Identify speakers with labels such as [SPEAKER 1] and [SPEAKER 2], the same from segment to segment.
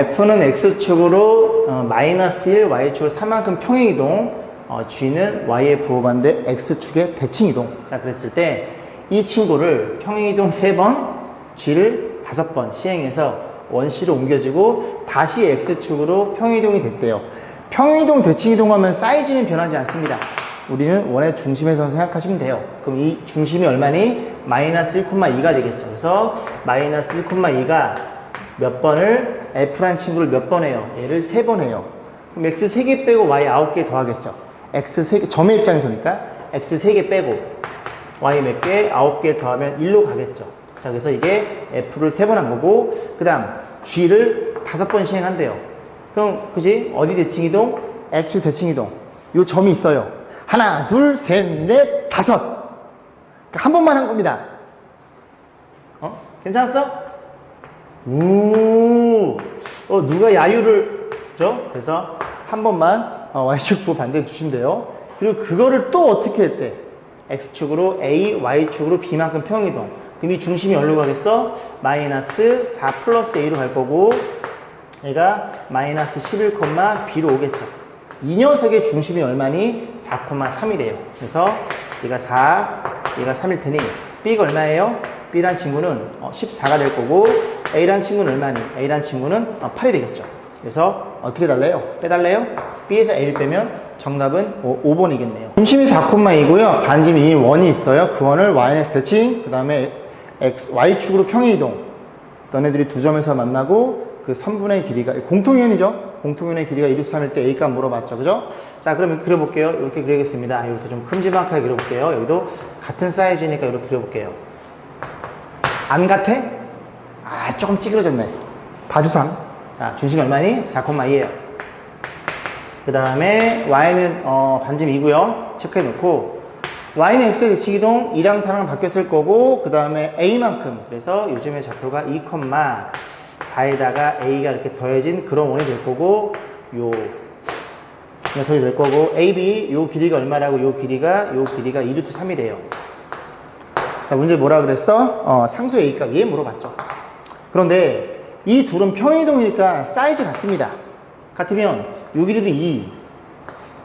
[SPEAKER 1] F는 X축으로 어, 마이너스 1, Y축으로 3만큼 평행이동, 어, G는 Y의 부호반대 X축의 대칭이동. 자, 그랬을 때 이 친구를 평행이동 3번, G를 5번 시행해서 원시로 옮겨지고 다시 X축으로 평행이동이 됐대요. 평행이동, 대칭이동 하면 사이즈는 변하지 않습니다. 우리는 원의 중심에서 생각하시면 돼요. 그럼 이 중심이 얼마니? 마이너스 1,2가 되겠죠. 그래서 마이너스 1,2가 몇 번을 F란 친구를 몇 번 해요? 얘를 세 번 해요. 그럼 X 3개 빼고 Y 9개 더하겠죠. X 3개, 점의 입장에서니까 X 3개 빼고 Y 몇 개? 9개 더하면 1로 가겠죠. 자, 그래서 이게 F를 세 번 한 거고, 그 다음 G를 다섯 번 시행한대요. 그럼, 그지? 어디 대칭이동? X 대칭이동. 요 점이 있어요. 하나, 둘, 셋, 넷, 다섯. 그러니까 한 번만 한 겁니다. 어? 괜찮았어? 우, 어, 누가 야유를 줘? 그래서 한 번만 어, Y축 부 반대로 주시면 돼요. 그리고 그거를 또 어떻게 했대? X축으로 A, Y축으로 B만큼 평이동. 그럼 이 중심이 어디로 가겠어? 마이너스 4 플러스 A로 갈 거고, 얘가 마이너스 11, B로 오겠죠. 이 녀석의 중심이 얼마니? 4,3이래요. 그래서 얘가 4, 얘가 3일 테니 B가 얼마예요? B란 친구는 14가 될 거고 A란 친구는 얼마니? A란 친구는 8이 되겠죠. 그래서 어떻게 달래요? 빼달래요? B에서 A를 빼면 정답은 5, 번이겠네요 중심이 4,2고요. 반지름이 1이 있어요. 그 원을 YX 대칭, 그 다음에 X, Y축으로 평행이동. 너네들이 두 점에서 만나고 그 선분의 길이가 공통연이죠. 공통연의 길이가 2, 3일 때 A값 물어봤죠. 그죠? 자, 그러면 그려볼게요. 이렇게 그리겠습니다. 이렇게 좀 큼지막하게 그려볼게요. 여기도 같은 사이즈니까 이렇게 그려볼게요. 안 같아? 아, 조금 찌그러졌네. 봐주상. 자, 중심이 얼마니? 4,2예요. 그 다음에 Y는 어, 반짐 2고요. 체크해 놓고 Y는 X의 대칭이동 2랑 4랑 바뀌었을 거고 그 다음에 A만큼 그래서 요즘의 좌표가 2,4에다가 A가 이렇게 더해진 그런 원이 될 거고 요 녀석이 될 거고 AB 요 길이가 얼마라고 요 길이가 요 길이가 2루트 3이래요. 자 문제 뭐라 그랬어? 어, 상수 A값 얘 물어봤죠. 그런데 이 둘은 평행이동이니까 사이즈 같습니다. 같으면 요 길이도 2,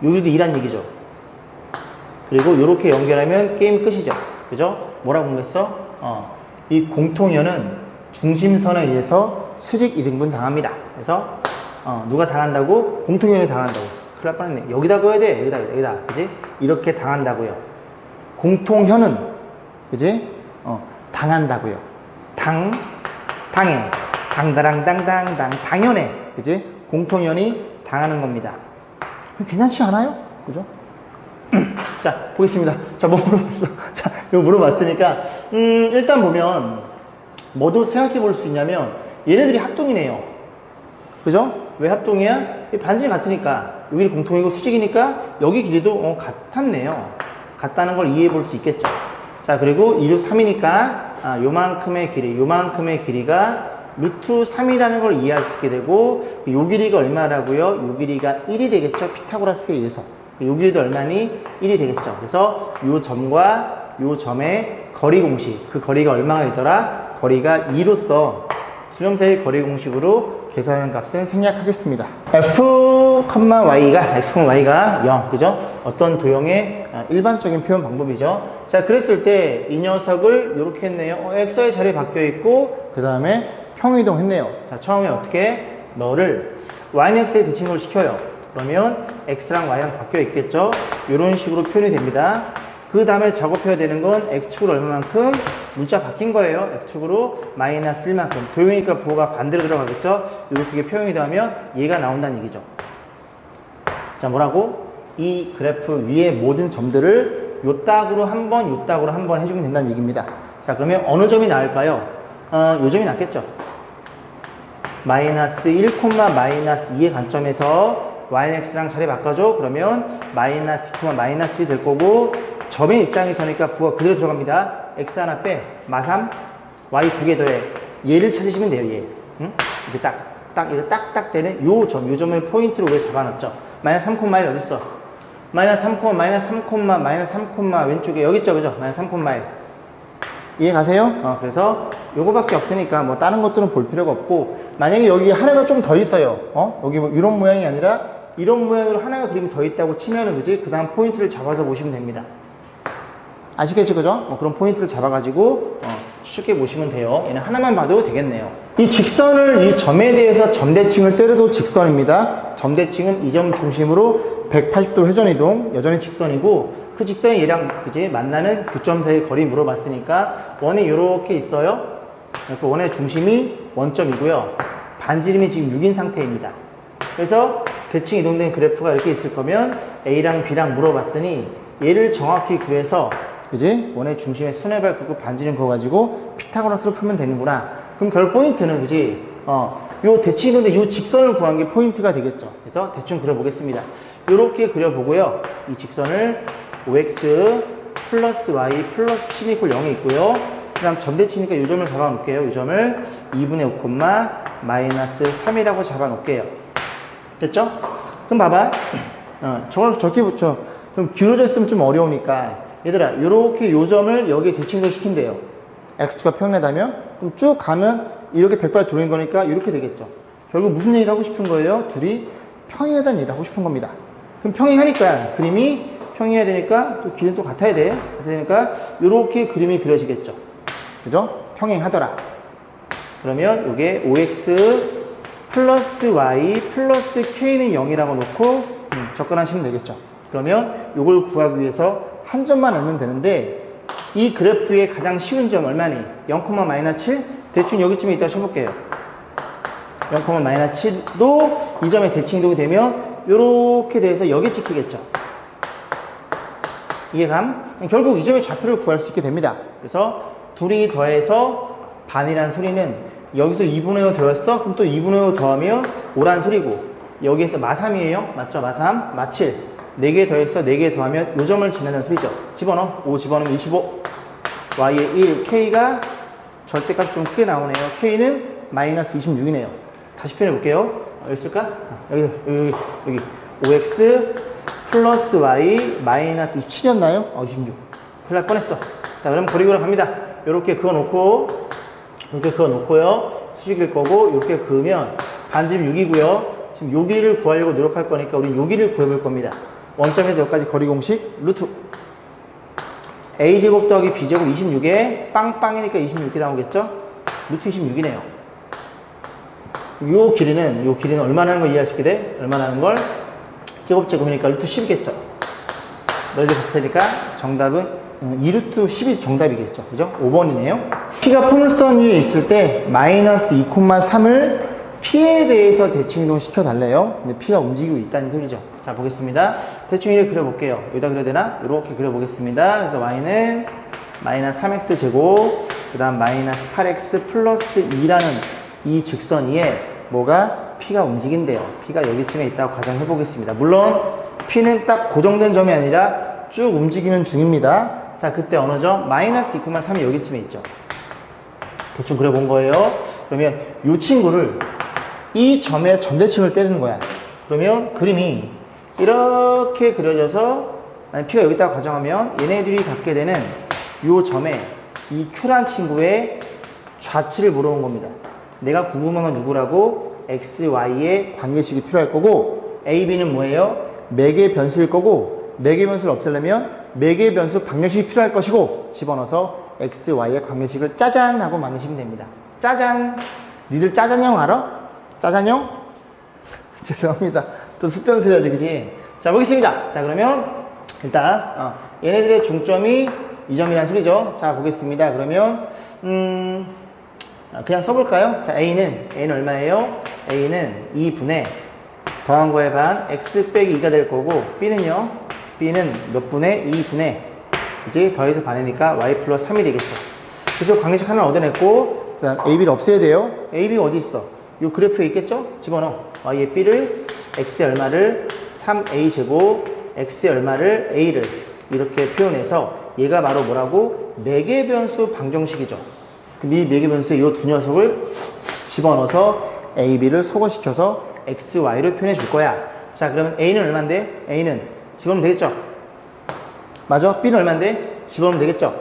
[SPEAKER 1] 요 길이도 2란 얘기죠. 그리고 이렇게 연결하면 게임 끝이죠. 그죠? 뭐라고 공부했어? 어, 이 공통연은 중심선에 의해서 수직 이등분 당합니다. 그래서 어, 누가 당한다고? 공통연이 당한다고. 큰일 날 뻔했네. 여기다 그어야 돼. 여기다, 여기다. 그지? 이렇게 당한다고요. 공통현은, 그지? 어, 당한다고요. 당, 당해. 당다랑당당당, 당연해. 그지? 공통연이 당하는 겁니다. 괜찮지 않아요? 그죠? 자, 보겠습니다. 자, 뭐 물어봤어? 자, 이거 물어봤으니까, 음, 일단 보면, 뭐도 생각해 볼 수 있냐면, 얘네들이 합동이네요. 그죠? 왜 합동이야? 이 반지름 같으니까, 여기 공통이고 수직이니까, 여기 길이도, 어, 같았네요. 같다는 걸 이해해 볼 수 있겠죠. 자, 그리고 2루 3이니까, 아, 요만큼의 길이, 요만큼의 길이가 루트 3이라는 걸 이해할 수 있게 되고, 요 길이가 얼마라고요? 요 길이가 1이 되겠죠? 피타고라스에 의해서. 요 길이도 얼마니? 1이 되겠죠. 그래서 요 점과 요 점의 거리 공식, 그 거리가 얼마가 있더라? 거리가 2로서 수점 사이 거리 공식으로 계산한 값은 생략하겠습니다. f, y가, x, y가 0, 그죠? 어떤 도형의 아, 일반적인 표현 방법이죠. 자, 그랬을 때 이 녀석을 이렇게 했네요. 어, x의 자리에 바뀌어 있고, 그 다음에 평이동 했네요. 자, 처음에 어떻게? 너를 y는 x에 대칭을 시켜요. 그러면 x랑 y랑 바뀌어 있겠죠? 이런 식으로 표현이 됩니다. 그 다음에 작업해야 되는 건 x축으로 얼마만큼? 문자 바뀐 거예요. x축으로 마이너스 1만큼. 도형이니까 부호가 반대로 들어가겠죠? 이렇게 표현이 되면 얘가 나온다는 얘기죠. 자, 뭐라고? 이 그래프 위에 모든 점들을 요 딱으로 한 번, 요 딱으로 한 번 해주면 된다는 얘기입니다. 자, 그러면 어느 점이 나을까요? 어, 요 점이 낫겠죠? 마이너스 1, 마이너스 2의 관점에서 yx랑 자리 바꿔줘. 그러면 마이너스 2, 마이너스 2 될 거고 점의 입장에서니까 부가 그대로 들어갑니다. x 하나 빼, 마3, y 두 개 더해. 얘를 찾으시면 돼요, 얘. 응? 이렇게 딱, 딱, 이렇게 딱 딱 되는 요 점, 요 점을 포인트로 우리가 잡아놨죠. 마이너스 3,1 어딨어? 마이너스 3, 마이너스 3, 마이너스 3, 왼쪽에 여기 있죠, 그죠? 마이너스 3,1. 이해 가세요? 어, 그래서 요거밖에 없으니까 뭐 다른 것들은 볼 필요가 없고 만약에 여기 하나가 좀 더 있어요. 어? 여기 뭐 이런 모양이 아니라 이런 모양으로 하나가 그림이 더 있다고 치면은 그지? 그 다음 포인트를 잡아서 보시면 됩니다. 아시겠죠, 그죠? 어, 그런 포인트를 잡아가지고 어, 추측해 보시면 돼요. 얘는 하나만 봐도 되겠네요. 이 직선을 이 점에 대해서 점대칭을 때려도 직선입니다. 점대칭은 이 점 중심으로 180도 회전 이동 여전히 직선이고 그 직선이 얘랑 그지 만나는 교점 사이의 거리 물어봤으니까 원이 이렇게 있어요. 그 원의 중심이 원점이고요. 반지름이 지금 6인 상태입니다. 그래서 대칭 이동된 그래프가 이렇게 있을 거면 A랑 B랑 물어봤으니 얘를 정확히 구해서 그지? 원의 중심에 순회발 긋고 반지름 그어가지고 피타고라스로 풀면 되는구나. 그럼 결 포인트는 그지? 어, 요 대칭 이동된 요 직선을 구한 게 포인트가 되겠죠. 그래서 대충 그려보겠습니다. 요렇게 그려보고요. 이 직선을 5x 플러스 y 플러스 7 이퀄 0이 있고요. 그 다음 전대치니까 요 점을 잡아놓을게요. 요 점을 2분의 5, 마이너스 3이라고 잡아놓을게요. 됐죠? 그럼 봐봐. 어, 저걸 저렇게 붙여. 좀 있으면 좀 어려우니까. 얘들아, 요렇게 요 점을 여기에 대칭도 시킨대요. x축가 평행하다면? 그럼 쭉 가면 이렇게 100발 돌린 거니까 이렇게 되겠죠. 결국 무슨 얘기를 하고 싶은 거예요? 둘이 평행하다는 얘기를 하고 싶은 겁니다. 그럼 평행하니까 그림이 평행해야 되니까 또 길은 또 같아야 돼. 그러니까 이렇게 그림이 그려지겠죠. 그죠? 평행하더라. 그러면 이게 5x 플러스 y 플러스 k는 0이라고 놓고 음, 접근하시면 되겠죠. 그러면 이걸 구하기 위해서 한 점만 알면 되는데 이 그래프의 가장 쉬운 점 얼마니? 0, 마이너스 7? 대충 여기쯤에 있다 쳐볼게요. 0, 마이너스 7도 이 점에 대칭 이동이 되면 이렇게 돼서 여기 찍히겠죠. 이해감? 결국 이 점의 좌표를 구할 수 있게 됩니다. 그래서 둘이 더해서 반이란 소리는 여기서 2분의 5 더했어? 그럼 또 2분의 5 더하면 5란 소리고 여기에서 마3이에요. 맞죠? 마3, 마7. 4개 더해서 4개 더하면 요 점을 지나는 소리죠. 집어넣어. 5 집어넣으면 25. y의 1, k가 절대값이 좀 크게 나오네요. k는 마이너스 26이네요. 다시 표현해 볼게요. 여기 있을까? 아, 여기, 여기, 여기. 5x 플러스 y 마이너스 27이었나요? 어, 26. 큰일 날 뻔했어. 자, 그럼 그리고로 갑니다. 이렇게 그어놓고, 이렇게 그어놓고요. 수직일 거고, 이렇게 그으면 반지름 6이고요. 지금 요 길이를 구하려고 노력할 거니까 우리 요 길이를 구해볼 겁니다. 원점에서 여기까지 거리 공식 루트 a제곱 더하기 b제곱 26에 빵빵이니까 26 이렇게 나오겠죠? 루트 26이네요. 요 길이는 요 길이는 얼마나 하는 걸 이해할 수 있게 돼? 얼마나 하는 걸? 제곱 제곱이니까 루트 10이겠죠. 너희들 같으니까 정답은 2루트 10이 정답이겠죠. 그죠? 5번이네요. P가 포물선 위에 있을 때 마이너스 2,3을 P에 대해서 대칭 이동 시켜 달래요. 근데 P가 움직이고 있다는 소리죠. 자, 보겠습니다. 대충 이렇게 그려볼게요. 여기다 그려야 되나? 이렇게 그려보겠습니다. 그래서 Y는 마이너스 3X 제곱, 그 다음 마이너스 8X 플러스 2라는 이 직선 위에 뭐가 P가 움직인대요. P가 여기쯤에 있다고 가정해 보겠습니다. 물론 P는 딱 고정된 점이 아니라 쭉 움직이는 중입니다. 자, 그때 어느 점? 마이너스 2,3이 여기쯤에 있죠. 대충 그려본 거예요. 그러면 이 친구를 이 점에 전대칭을 때리는 거야. 그러면 그림이 이렇게 그려져서 P가 여기다가 가정하면 얘네들이 갖게 되는 이 점에 이 Q란 친구의 좌치를 물어본 겁니다. 내가 궁금한 건 누구라고? X, Y의 관계식이 필요할 거고 A, B는 뭐예요? 매개 변수일 거고 매개 변수를 없애려면 매개 변수 방정식이 필요할 것이고 집어넣어서 X, Y의 관계식을 짜잔 하고 만드시면 됩니다. 짜잔! 니들 짜잔형 알아? 짜잔형? 죄송합니다. 또 소리 하지, 그지? 자, 보겠습니다. 자, 그러면 일단 어, 얘네들의 중점이 이 점이라는 소리죠. 자, 보겠습니다. 그러면 음, 아, 그냥 써볼까요? 자, A는 A는 얼마예요? A는 2분의 더한 거의 반 x 빼기 2가 될 거고 B는요? B는 몇 분의 2분의 이제 더해서 반이니까 y 플러스 3이 되겠죠. 그래서 관계식 하나 얻어냈고 그 다음 AB를 없애야 돼요. AB가 어디 있어? 이 그래프에 있겠죠? 집어넣어. y의 b를 x의 얼마를 3a 제곱 x의 얼마를 a를 이렇게 표현해서 얘가 바로 뭐라고? 매개 변수 방정식이죠. 그럼 이 매개 변수의 이두 녀석을 집어넣어서 a, b를 소거시켜서 x, y로 표현해 줄 거야. 자, 그러면 a는 얼마인데? a는 집어넣으면 되겠죠? 맞아? b는 얼마인데? 집어넣으면 되겠죠?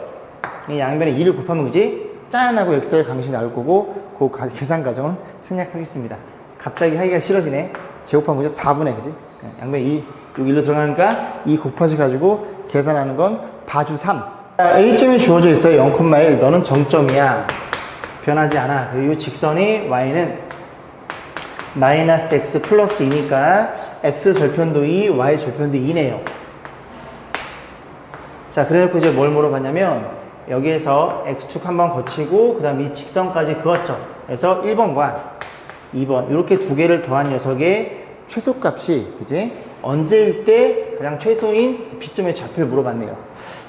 [SPEAKER 1] 이 양변에 2를 곱하면 그지? 짠! 하고 x의 강식이 나올 거고 그 가- 계산 과정은 생략하겠습니다. 갑자기 하기가 싫어지네. 제곱하면 그죠? 4분의 그지? 네, 양변에 2, 여기 1로 들어가니까 2 곱하지 가지고 계산하는 건 바주 3. 자, A점이 주어져 있어요. 0,1. 너는 정점이야. 변하지 않아. 그리고 이 직선이 y는 마이너스 x 플러스 2니까 x 절편도 2, y 절편도 2네요. 자, 그래놓고 이제 뭘 물어봤냐면 여기에서 x축 한번 거치고 그 다음 이 직선까지 그었죠. 그래서 1번과 2번 이렇게 두 개를 더한 녀석의 최소값이 그지? 언제일 때 가장 최소인 B점의 좌표를 물어봤네요.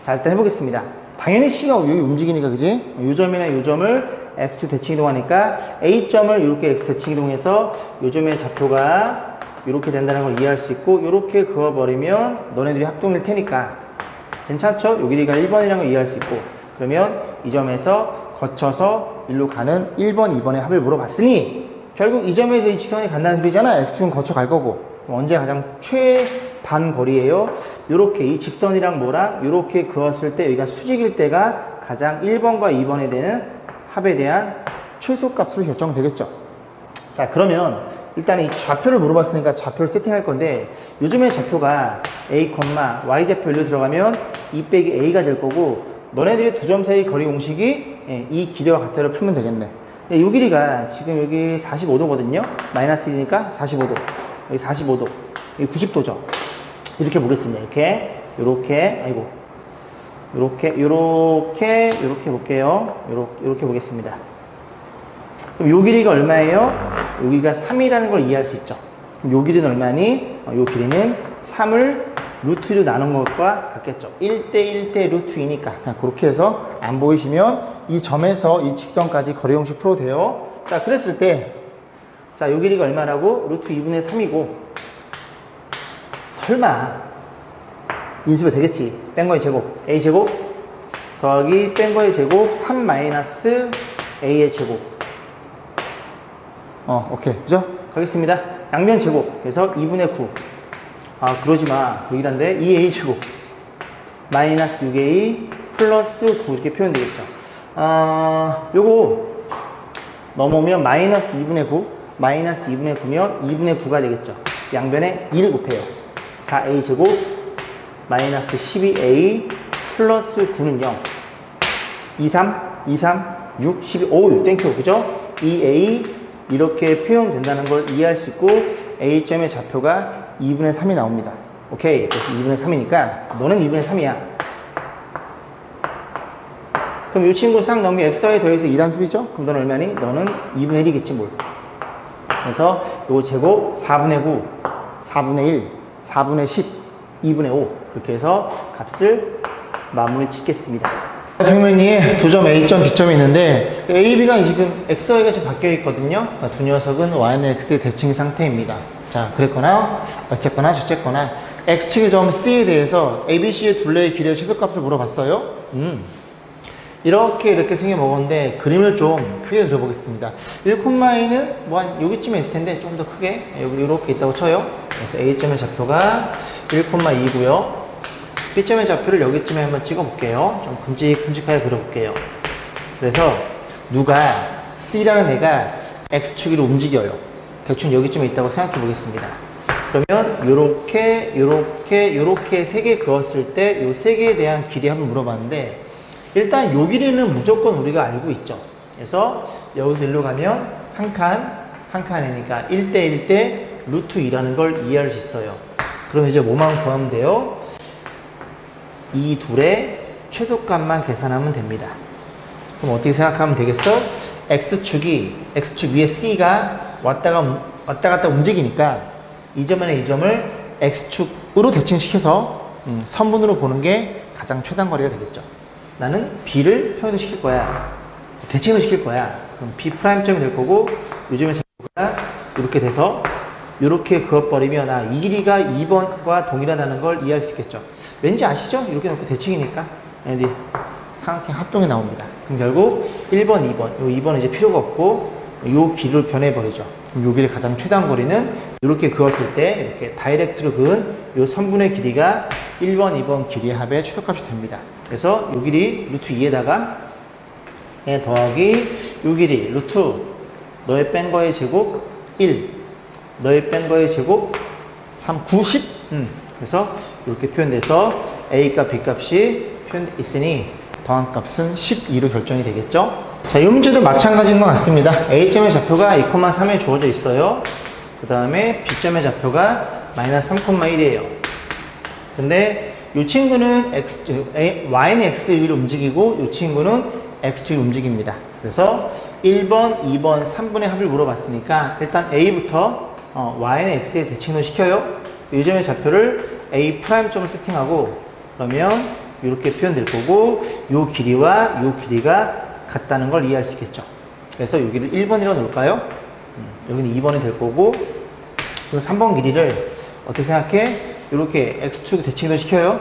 [SPEAKER 1] 자, 일단 해보겠습니다. 당연히 C가 여기 움직이니까 그지? 요 점이나 요 점을 X축 대칭 이동하니까 A점을 이렇게 X 대칭 이동해서 요 점의 좌표가 이렇게 된다는 걸 이해할 수 있고 이렇게 그어버리면 너네들이 합동일 테니까 괜찮죠? 요 길이가 1번이라는 걸 이해할 수 있고 그러면 이 점에서 거쳐서 일로 가는 1번, 2번의 합을 물어봤으니 결국 이 점에서 이 직선이 간다는 소리잖아. X축은 거쳐 갈 거고 언제 가장 최단 거리예요? 요렇게 이 직선이랑 뭐랑 요렇게 그었을 때 여기가 수직일 때가 가장 1번과 2번에 되는 합에 대한 최소값으로 결정되겠죠. 자 그러면 일단 이 좌표를 물어봤으니까 좌표를 세팅할 건데 요즘에 좌표가 a, y 좌표 일로 들어가면 2 빼기 a가 될 거고 너네들이 두 점 사이 거리 공식이 예, 이 길이와 같다를 풀면 되겠네 이 길이가 지금 여기 45도거든요. 마이너스 1이니까 45도. 여기 45도. 여기 90도죠. 이렇게 보겠습니다. 이렇게 요렇게 아이고. 요렇게 요렇게 요렇게 볼게요. 요렇게 요렇게 보겠습니다. 그럼 요 길이가 얼마예요? 요 길이가 3이라는 걸 이해할 수 있죠. 그럼 요 길이는 얼마니? 어, 요 길이는 3을 루트로 나눈 것과 같겠죠. 1대 1대 루트 2니까. 그렇게 해서 안 보이시면 이 점에서 이 직선까지 거리 형식 풀어도 돼요. 자, 그랬을 때, 자, 요 길이가 얼마라고? 루트 2분의 3이고, 설마, 인수가 되겠지. 뺀 거의 제곱. A 제곱 더하기 뺀 거의 제곱 3 마이너스 A의 제곱. 어, 오케이. 그죠? 가겠습니다. 양변 제곱. 그래서 2분의 9. 아, 그러지 마. 여기단데 2a 제곱. 마이너스 6a 플러스 9 이렇게 표현되겠죠. 아, 요거 넘어오면 마이너스 2분의 9. 마이너스 2분의 9면 2분의 9가 되겠죠. 양변에 2를 곱해요. 4a 제곱 마이너스 12a 플러스 9는 0. 2, 3, 2, 3, 6, 12, 오, 땡큐. 그죠? 2a 이렇게 표현된다는 걸 이해할 수 있고 a점의 좌표가 2분의 3이 나옵니다. 오케이. 그래서 2분의 3이니까 너는 2분의 3이야. 그럼 이 친구 싹 넘기면 xy 더해서 2단수이죠? 그럼 너는 얼마니? 너는 2분의 1이겠지 뭘. 그래서 요 제곱 4분의 9, 4분의 1, 4분의 10, 2분의 5 그렇게 해서 값을 마무리 짓겠습니다. 평면이 두점 A점, B점이 있는데 A, B가 지금 XY가 지금 바뀌어 있거든요. 그러니까 두 녀석은 Y는 X의 대칭 상태입니다. 자, 그랬거나 어쨌거나 저쨌거나 X축의 점 C에 대해서 A, B, C의 둘레의 길이의 최소값을 물어봤어요. 음. 이렇게 이렇게 생겨 먹었는데 그림을 좀 크게 그려보겠습니다. 1,2는 뭐 한 여기쯤에 있을 텐데 좀 더 크게 여기 이렇게 있다고 쳐요. 그래서 A점의 좌표가 1,2고요. B점의 좌표를 여기쯤에 한번 찍어 볼게요. 좀 큼직큼직하게 그려볼게요. 그래서 누가 C라는 애가 X축으로 움직여요. 대충 여기쯤에 있다고 생각해 보겠습니다. 그러면 요렇게 요렇게 요렇게 세 개 그었을 때 요 세 개에 대한 길이 한번 물어봤는데 일단 요 길이는 무조건 우리가 알고 있죠. 그래서 여기서 일로 가면 한 칸, 한 칸이니까 1대 1대 루트 2라는 걸 이해할 수 있어요. 그럼 이제 뭐만 구하면 돼요? 이 둘의 최소값만 계산하면 됩니다. 그럼 어떻게 생각하면 되겠어? X축이, X축 위에 C가 왔다가, 왔다 갔다 움직이니까 이 점이나 이 점을 X축으로 대칭시켜서 음, 선분으로 보는 게 가장 최단 거리가 되겠죠. 나는 B를 평행도 시킬 거야. 대칭도 시킬 거야. 그럼 B 프라임점이 될 거고, 요즘에 자가 이렇게 돼서 이렇게 그어버리면 아, 이 길이가 2번과 동일하다는 걸 이해할 수 있겠죠. 왠지 아시죠? 이렇게 놓고 대칭이니까. 삼각형 합동이 나옵니다. 그럼 결국 1번, 2번. 요 2번은 이제 필요가 없고, 요 길을 변해버리죠. 요 길의 가장 최단 거리는 이렇게 그었을 때, 이렇게 다이렉트로 그은 요 선분의 길이가 1번, 2번 길이의 합의 최소값이 됩니다. 그래서 요 길이 루트 2에다가 에 더하기 요 길이 루트 너의 뺀 거의 제곱 1 너의 뺀 거의 제곱 3 90 음. 그래서 이렇게 표현돼서 a 값 b 값이 표현돼 있으니 더한 값은 12로 결정이 되겠죠 자, 이 문제도 마찬가지인 것 같습니다 a점의 좌표가 2,3에 주어져 있어요 그 다음에 b점의 좌표가 마이너스 3,1이에요 근데 이 친구는 x, y는 x 위로 움직이고 이 친구는 x 위로 움직입니다. 그래서 1번, 2번, 3번의 합을 물어봤으니까 일단 a부터 어, y는 x에 대칭을 시켜요. 이 점의 좌표를 a 프라임점을 세팅하고 그러면 이렇게 표현될 거고 이 길이와 이 길이가 같다는 걸 이해할 수 있겠죠. 그래서 여기를 1번이라고 놓을까요? 음, 여기는 2번이 될 거고 그 3번 길이를 어떻게 생각해? 이렇게 x축 대칭도 시켜요.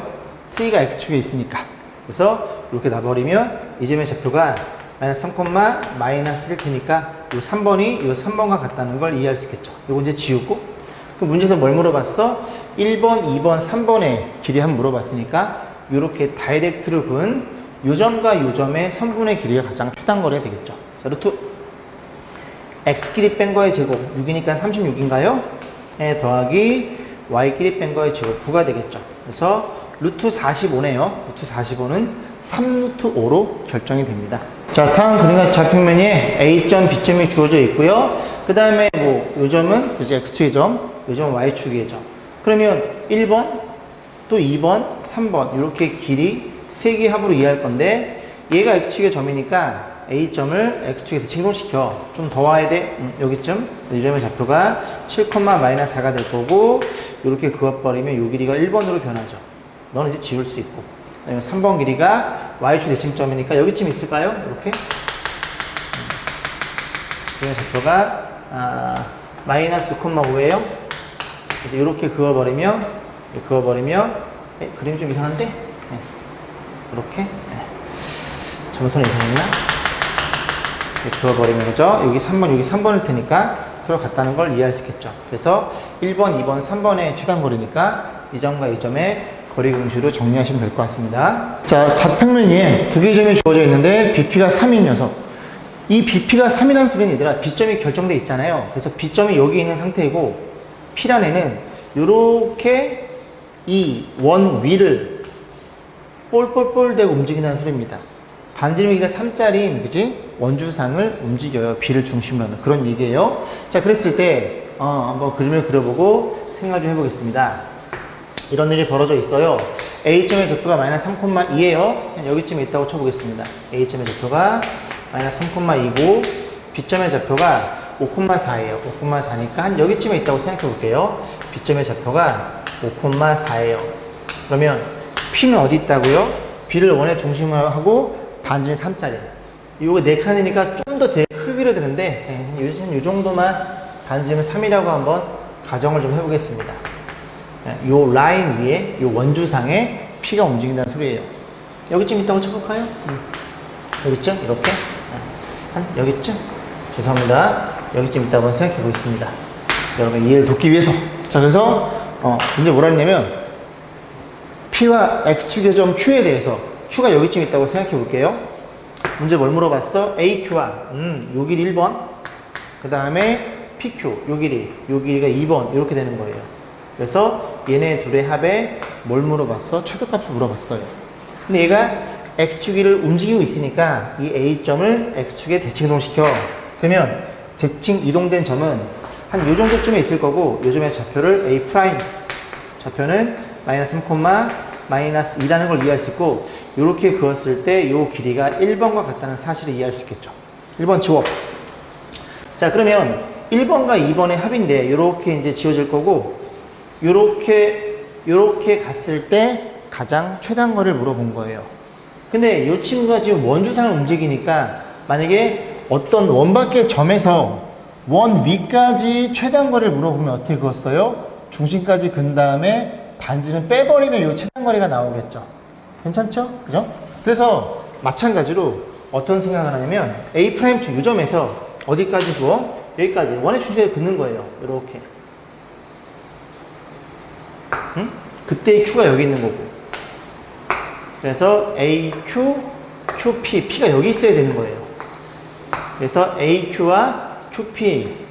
[SPEAKER 1] c가 x축에 있으니까. 그래서 이렇게 놔버리면 이 점의 좌표가 마이너스 3, 마이너스 1테니까 이 3번이 이 3번과 같다는 걸 이해할 수 있겠죠. 이거 이제 지우고. 그 문제에서 뭘 물어봤어? 1번, 2번, 3번의 길이 한번 물어봤으니까 이렇게 다이렉트로 근 요점과 요점의 선분의 길이가 가장 최단거리가 되겠죠. 자, 루트 x끼리 뺀 거의 제곱 6이니까 36인가요? 에 더하기 y끼리 뺀 거의 제곱 9가 되겠죠. 그래서 루트 45네요. 루트 45는 3루트 5로 결정이 됩니다. 자, 다음 그림과 좌평면에 A점, B점이 주어져 있고요. 그 다음에 뭐 요점은 그지 X축의 점, 요점은 Y축의 점. 그러면 1번, 또 2번, 3번 이렇게 길이 세 개 합으로 이해할 건데 얘가 X축의 점이니까 A점을 X축에 대칭동시켜. 좀 더 와야 돼. 음, 여기쯤. 이 점의 좌표가 7, 마이너스 4가 될 거고, 이렇게 그어버리면 요 길이가 1번으로 변하죠. 너는 이제 지울 수 있고. 그다음에 3번 길이가 Y축 대칭점이니까 여기쯤 있을까요? 이렇게. 이 점의 좌표가, 아, 마이너스 6,5예요. 그래서 이렇게 그어버리면, 그어버리면, 에, 그림 좀 이상한데? 네. 이렇게. 네. 점선 이상했나? 그어버리면 그죠? 여기 3번, 여기 3번일 테니까 서로 같다는 걸 이해할 수 있겠죠. 그래서 1번, 2번, 3번의 최단거리니까 이 점과 이 점의 거리 공식으로 정리하시면 될 것 같습니다. 자, 좌평면 위에 두 개의 점이 주어져 있는데 BP가 3인 녀석. 이 BP가 3이라는 소리는 얘들아 B점이 결정돼 있잖아요. 그래서 B점이 여기 있는 상태이고 P란에는 이렇게 이 원 위를 볼볼볼 대고 움직인다는 소리입니다. 반지름 길이가 3짜리인 그지? 원주상을 움직여요. B를 중심으로 하는 그런 얘기예요. 자, 그랬을 때 어, 한번 그림을 그려보고 생각 좀 해보겠습니다. 이런 일이 벌어져 있어요. A점의 좌표가 마이너스 3,2예요. 여기쯤에 있다고 쳐보겠습니다. A점의 좌표가 마이너스 3,2고 B점의 좌표가 5,4예요. 5,4니까 한 여기쯤에 있다고 생각해 볼게요. B점의 좌표가 5,4예요. 그러면 P는 어디 있다고요? B를 원의 중심으로 하고 반지름 3짜리. 이거 4칸이니까 좀 더 크기로 되는데 예, 요, 요 정도만 반지름 3이라고 한번 가정을 좀 해보겠습니다. 예, 요 라인 위에 요 원주상에 P가 움직인다는 소리예요. 여기쯤 있다고 쳐볼까요? 음. 여기쯤? 이렇게? 예, 한 여기쯤? 죄송합니다. 여기쯤 있다고 생각해 보겠습니다. 여러분 이해를 돕기 위해서. 자, 그래서 어, 이제 뭐라 했냐면 P와 X축의 점 Q에 대해서 Q가 여기쯤 있다고 생각해 볼게요. 문제 뭘 물어봤어? AQ와 음, 요 길이 1번 그 다음에 PQ 요 길이 요 길이가 2번 이렇게 되는 거예요. 그래서 얘네 둘의 합에 뭘 물어봤어? 최소값을 물어봤어요. 근데 얘가 X축을 움직이고 있으니까 이 A점을 X축에 대칭 이동시켜. 그러면 대칭 이동된 점은 한 요 정도쯤에 있을 거고 요 점의 좌표를 A 좌표는 마이너스 3, 마이너스 2라는 걸 이해할 수 있고 이렇게 그었을 때 이 길이가 1번과 같다는 사실을 이해할 수 있겠죠. 1번 지워. 자 그러면 1번과 2번의 합인데 이렇게 이제 지워질 거고 이렇게 이렇게 갔을 때 가장 최단거리를 물어본 거예요. 근데 이 친구가 지금 원주상을 움직이니까 만약에 어떤 원 밖의 점에서 원 위까지 최단거리를 물어보면 어떻게 그었어요? 중심까지 근 다음에 반지는 빼버리면 이 최단거리가 나오겠죠. 괜찮죠? 그죠? 그래서 마찬가지로 어떤 생각을 하냐면 A 프라임 이 점에서 어디까지 부어? 여기까지 원의 중심에 긋는 거예요. 이렇게. 응? 그때 Q가 여기 있는 거고. 그래서 AQ, QP, P가 여기 있어야 되는 거예요. 그래서 AQ와 QP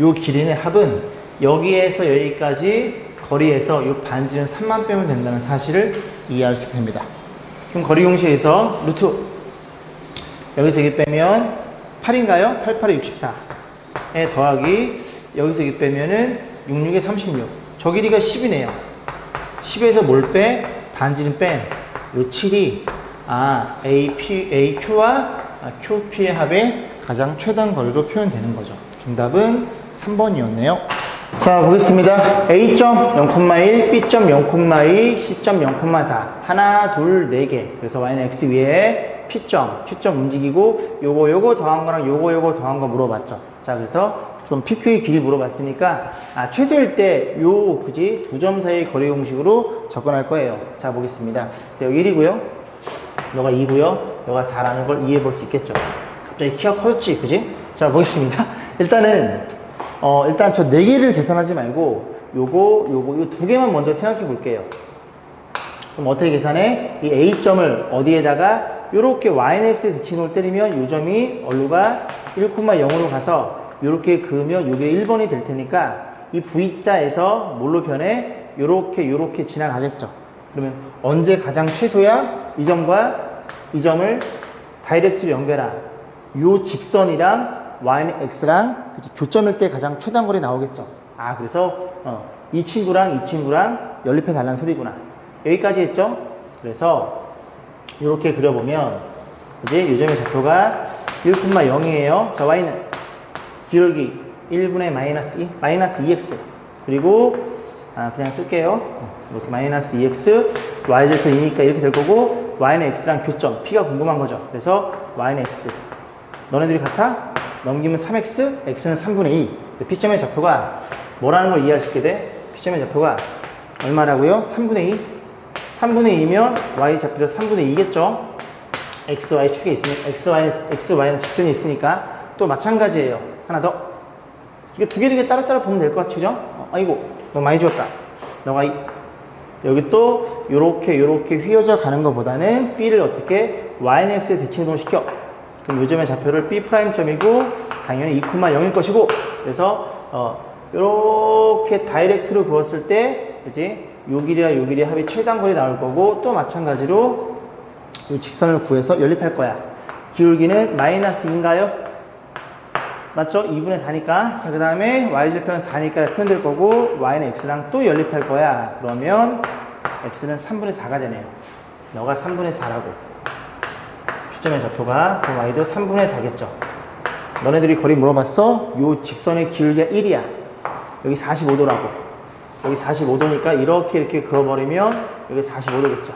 [SPEAKER 1] 요 길이의 합은 여기에서 여기까지 거리에서 요 반지름 3만 빼면 된다는 사실을 이해할 수 있게 됩니다. 그럼 거리 공식에서 루트 여기서 여기 빼면 8인가요? 8, 8에 64에 더하기 여기서 여기 빼면은 66에 36. 저 길이가 10이네요. 10에서 뭘 빼? 반지름 뺀. 요 7이 아 AP, AQ와 QP의 합의 가장 최단 거리로 표현되는 거죠. 정답은 3번이었네요. 자 보겠습니다. A점 0,1, B점 0,2, C점 0,4 하나, 둘, 네 개. 그래서 y는 x 위에 P점, Q점 움직이고 요거 요거 더한 거랑 요거 요거 더한 거 물어봤죠. 자 그래서 좀 PQ의 길이 물어봤으니까 아 최소일 때 요 그지 두 점 사이 거리 공식으로 접근할 거예요. 자 보겠습니다. 자, 여기 1이고요. 너가 2고요. 너가 4라는 걸 이해해 볼 수 있겠죠. 갑자기 키가 커졌지, 그지? 자 보겠습니다. 일단은 어 일단 저 네 개를 계산하지 말고 요거 요거 요 두 개만 먼저 생각해 볼게요. 그럼 어떻게 계산해? 이 A점을 어디에다가 이렇게 YNX에 대칭을 때리면 이 점이 얼루가 1,0으로 가서 이렇게 그으면 이게 1번이 될 테니까 이 V자에서 뭘로 변해? 이렇게 이렇게 지나가겠죠. 그러면 언제 가장 최소야? 이 점과 이 점을 다이렉트로 연결한 요 직선이랑 YNX랑 그치, 교점일 때 가장 최단 거리 나오겠죠. 아 그래서 어, 이 친구랑 이 친구랑 연립해 달라는 소리구나. 여기까지 했죠? 그래서 이렇게 그려보면 이제 요점의 좌표가 1,0이에요. 자, y는 기울기 1분의 마이너스 2, 마이너스 2x 그리고 아, 그냥 쓸게요. 어, 이렇게 마이너스 2x y절표 2니까 이렇게 될 거고 y는 x랑 교점 p가 궁금한 거죠. 그래서 y는 x 너네들이 같아? 넘기면 3x, x는 3분의 2 p점의 좌표가 뭐라는 걸 이해할 수 있게 돼? p점의 좌표가 얼마라고요? 3분의 2 3분의 2면 y 좌표로 3분의 2겠죠? x, y 축에 있으니 x, y, x, y는 직선이 있으니까 또 마찬가지예요. 하나 더. 이게 두 개 두 개 따로따로 보면 될 것 같죠? 어, 아이고, 너무 많이 주었다. 너가 이, 여기 또 요렇게 요렇게 휘어져 가는 것보다는 b를 어떻게 ynx에 대칭동을 시켜. 그럼 요점의 좌표를 b'점이고 당연히 2,0일 것이고 그래서 어 요렇게 다이렉트로 그었을 때 그지 요 길이와 요 길이의 합이 최단 거리 나올 거고 또 마찬가지로 이 직선을 구해서 연립할 거야. 기울기는 마이너스 2인가요? 맞죠? 2분의 4니까. 자, 그 다음에 y절표는 4니까 표현될 거고, y는 x랑 또 연립할 거야. 그러면 x는 3분의 4가 되네요. 너가 3분의 4라고. 초점의 좌표가, 그럼 y도 3분의 4겠죠. 너네들이 거리 물어봤어? 요 직선의 기울기가 1이야. 여기 45도라고. 여기 45도니까 이렇게 이렇게 그어버리면 여기 45도겠죠.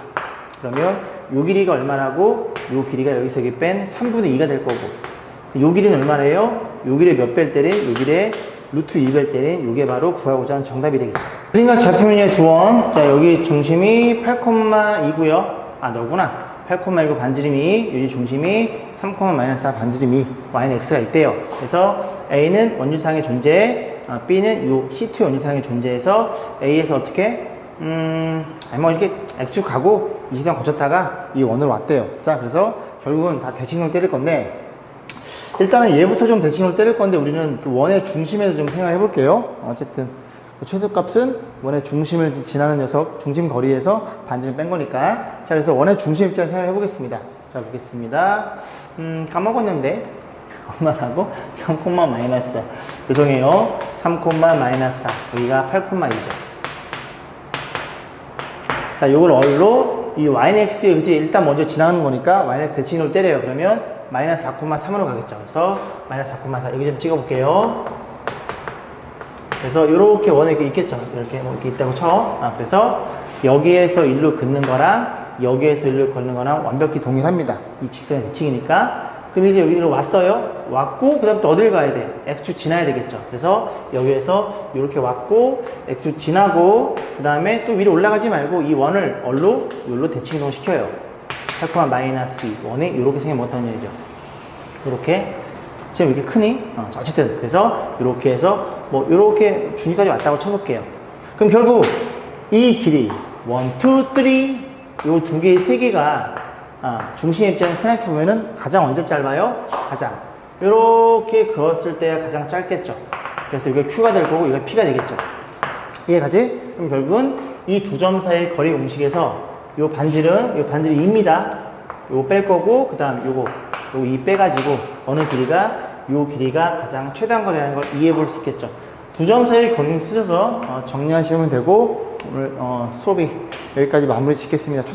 [SPEAKER 1] 그러면 요 길이가 얼마라고? 요 길이가 여기서 여기 뺀 3분의 2가 될 거고. 요 길이는 얼마래요? 요 길이 몇 배일 때는 요 길에 루트 2배일 때는 요게 바로 구하고자 하는 정답이 되겠죠. 그러니까 좌표면의 두원. 자, 여기 중심이 8,2고요. 아, 너구나. 8,2고 반지름이, 여기 중심이 3, 마이너스 4 반지름이 y는 x가 있대요. 그래서 a는 원주상의 존재, 아, b는 요 C2 원주상의 존재에서 a에서 어떻게? 음, 아니 뭐 이렇게 x축 가고 이 시선 거쳤다가 이 원으로 왔대요. 자, 그래서 결국은 다 대칭을 때릴 건데 일단은 얘부터 좀 대칭을 때릴 건데 우리는 그 원의 중심에서 좀 생각해 볼게요. 어쨌든 그 최소값은 원의 중심을 지나는 녀석 중심 거리에서 반지름 뺀 거니까 자 그래서 원의 중심 입장 생각해 보겠습니다. 자 보겠습니다. 음 까먹었는데 얼마라고? 3, 마이너스 죄송해요. 3, 마이너스 4 여기가 8,2죠. 자, 요걸 얼로 이 yx에 그지 일단 먼저 지나가는 거니까 yx 대칭으로 때려요. 그러면 마이너스 4,3으로 가겠죠. 그래서 마이너스 4,4 여기 좀 찍어볼게요. 그래서 이렇게 이렇게 있겠죠. 이렇게 뭐 이렇게 있다고 쳐. 아, 그래서 여기에서 일로 긋는 거랑 여기에서 일로 걷는 거랑 완벽히 동일합니다. 이 직선의 대칭이니까. 그럼 이제 여기로 왔어요. 왔고 그다음 또 어딜 가야 돼? x축 지나야 되겠죠. 그래서 여기에서 이렇게 왔고 x축 지나고 그다음에 또 위로 올라가지 말고 이 원을 얼로 여기로 대칭 이동 시켜요. 8, 마이너스 2 원에 이렇게 생겨 못하는 얘기죠. 이렇게 지금 이렇게 크니? 어, 자, 어쨌든 그래서 이렇게 해서 뭐 이렇게 중위까지 왔다고 쳐볼게요. 그럼 결국 이 길이 1, 2, 3요두 개의 세 개가 아, 중심 입장에서 생각해보면은 가장 언제 짧아요? 가장. 이렇게 그었을 때가 가장 짧겠죠. 그래서 이게 Q가 될 거고, 이거 P가 되겠죠. 이해가지? 그럼 결국은 이 두 점 사이의 거리 공식에서 요 반질은, 요 반질이 2입니다. 요거 뺄 거고, 그 다음 요거, 요거 2 빼가지고, 어느 길이가, 요 길이가 가장 최단 거리라는 걸 이해해 볼 수 있겠죠. 두 점 사이의 거리 쓰셔서 어, 정리하시면 되고, 오늘 어, 수업이 여기까지 마무리 짓겠습니다.